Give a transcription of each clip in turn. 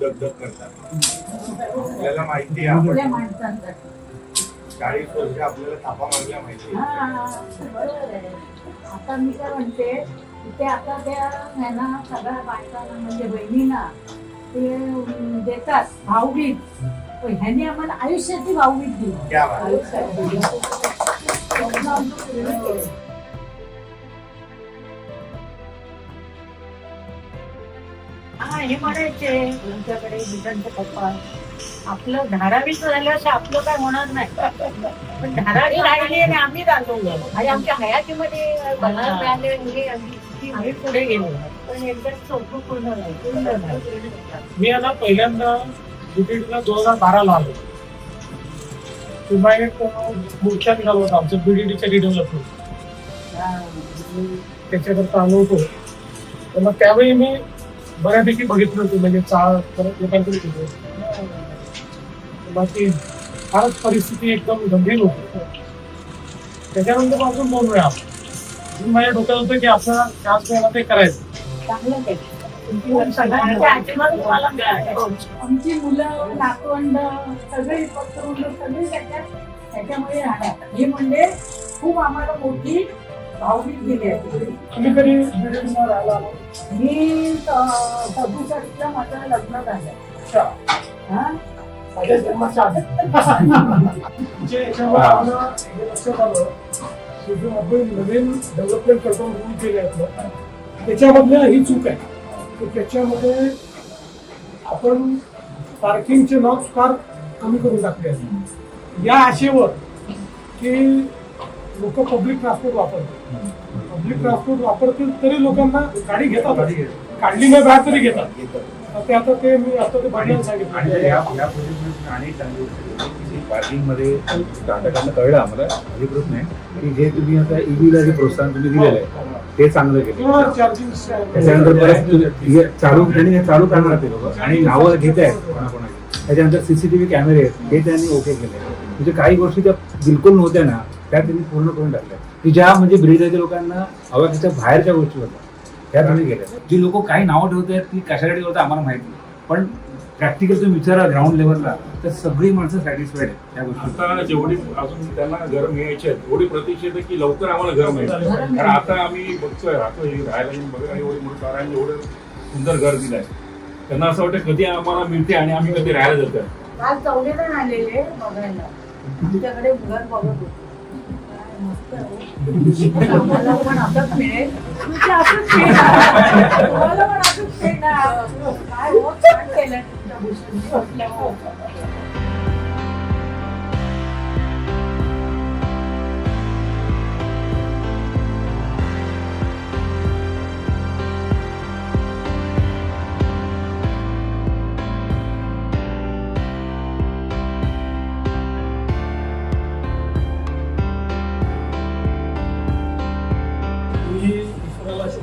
दगदग करतात आपल्याला माहिती आहे आपण चाळीस वर्ष आपल्याला थापा मारल्या माहिती. हा. आता मी काय म्हणते इथे आता त्या ह्यांना सगळ्या बायकांना म्हणजे बहिणींना ते देतात भाऊबीज पण ह्यांनी आम्हाला आयुष्याची भाऊबीज दिली. आयुष्याची. हा म्हणायचे तुमच्याकडे बिटांचे पप्पा आपलं धारावी झाल्यास आपलं काय होणार नाही. पण धारावी राहिली आणि आम्ही राहिलो आणि आमच्या हयातीमध्ये मिळाले म्हणजे आम्ही पुढे गेलो. पण एकदा चौकं पूर्ण नाही पूर्ण नाही मी आता पहिल्यांदा बीडीडीला दोन हजार बाराला आलो. तेव्हा एक मोर्चा निघाला होता आमचं बीडीडीच्या रिडेव्हलपमेंट त्याच्याकरता आलो होतो. तर मग त्यावेळी मी बऱ्यापैकी बघितलं होतं म्हणजे चाळ परत लोकांकडे होतो बाकी फारच परिस्थिती एकदम गंभीर होती. त्याच्यानंतर अजून दोन वेळा. माझ्या डोक्यात होतं की असं त्याच वेळेला ते करायचं. मिळाले. आमची मुलं नातवंड सगळी पत्रवंड सगळी त्याच्यात त्याच्यामध्ये राहणार हे म्हणजे खूप आम्हाला मोठी भावनिक दिली आहे. तुम्ही कधी बीडीडीला राहायला आलो मी सदुसष्टला माझं लग्न झालं अच्छा. हा? माझ्या जन्माच्या आधी. म्हणजे याच्यावर आम्हाला हे लक्षात आलं की जो आपण नवीन डेव्हलपमेंट करतो म्हणून केले आहेत ना, त्याच्यामधल्या ही चूक आहे. की त्याच्यामध्ये आपण पार्किंगचे नॉब्स फार कमी करून टाकले आहेत. या आशेवर की लोक पब्लिक ट्रान्सपोर्ट वापरतात पब्लिक ट्रान्सपोर्ट वापरतील तरी लोकांना गाडी घेतात. काढली नाही बाहेर तरी घेतात. ते आता ते मी आता ते भांडण सांगितलं. पार्किंगमध्ये कळलं आम्हाला अधिकृत नाही की जे तुम्ही आता ईव्हीला जे प्रोत्साहन तुम्ही दिलेलं आहे ते चांगलं केलं. त्याच्यानंतर परत हे चालू त्यांनी हे चालू करणार ते लोक. आणि नावं घेत आहेत कोणाकोणाची. त्याच्यानंतर सीसीटीव्ही कॅमेरे आहेत हे त्यांनी ओके केले म्हणजे काही गोष्टी त्या बिलकुल नव्हत्या ना. त्या त्यांनी पूर्ण करून टाकल्या. की ज्या म्हणजे ब्रिजच्या लोकांना अवाकीच्या बाहेरच्या गोष्टी होत्या त्या त्यांनी केल्या जी लोक काही नावं ठेवत आहेत ती कशासाठी होतं आम्हाला माहिती नाही. पण प्रॅक्टिकल तुम्ही विचारा ग्राउंड लेवलला तर सगळी माणसं सॅटिस्फाईड आहेत त्या गोष्टी. आता जेवढी अजून त्यांना घर मिळायचे आहेत एवढी प्रतीक्षा आहे की लवकर आम्हाला घर मिळेल कारण आता आम्ही बघतोय राहतो हे राहायला येऊन बघा एवढी मोठी कारण एवढं सुंदर घर दिलंय त्यांना असं वाटतं कधी आम्हाला मिळते आणि आम्ही कधी राहायला जातोय. काल चौघेजण आलेले बघायला. तुमच्याकडे घर बघत होते. आहे. आम्हाला पण असंच मिळेल तुमच्या असंच मिळणार. पण असंच मिळणार. काय केलं तुमच्या गोष्टी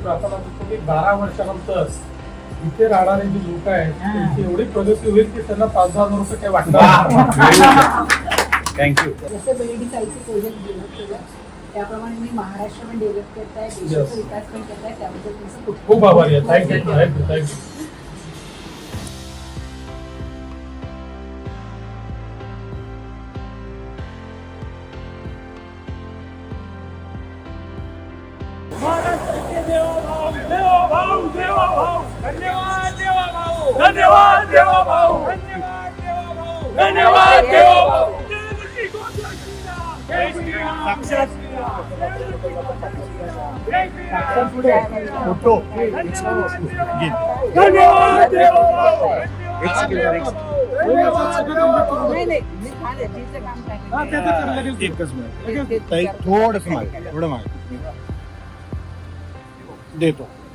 प्रार्थना करतो की बारा वर्षानंतर इथे राहणारे जे लोक आहेत त्यांची एवढी प्रगती होईल की त्यांना पाच दहा हजार रुपये काही वाटणार? थँक्यू जसं बेलडीकाईचे प्रोजेक्ट डेव्हलप केलं त्याप्रमाणे मी महाराष्ट्र पण डेव्हलप करताय. देशाचा विकास पण करताय त्याबद्दल तुमचं खूप आभारी आहे. थँक्यू थँक्यू थँक्यू देवा भाऊ देवा भाऊ धन्यवाद देवा भाऊ धन्यवाद देवा भाऊ धन्यवाद देवा भाऊ धन्यवाद नाही मी झालं तिचं काम हा, काय एकच मिनिट ते- मागे थोडं मागे デー。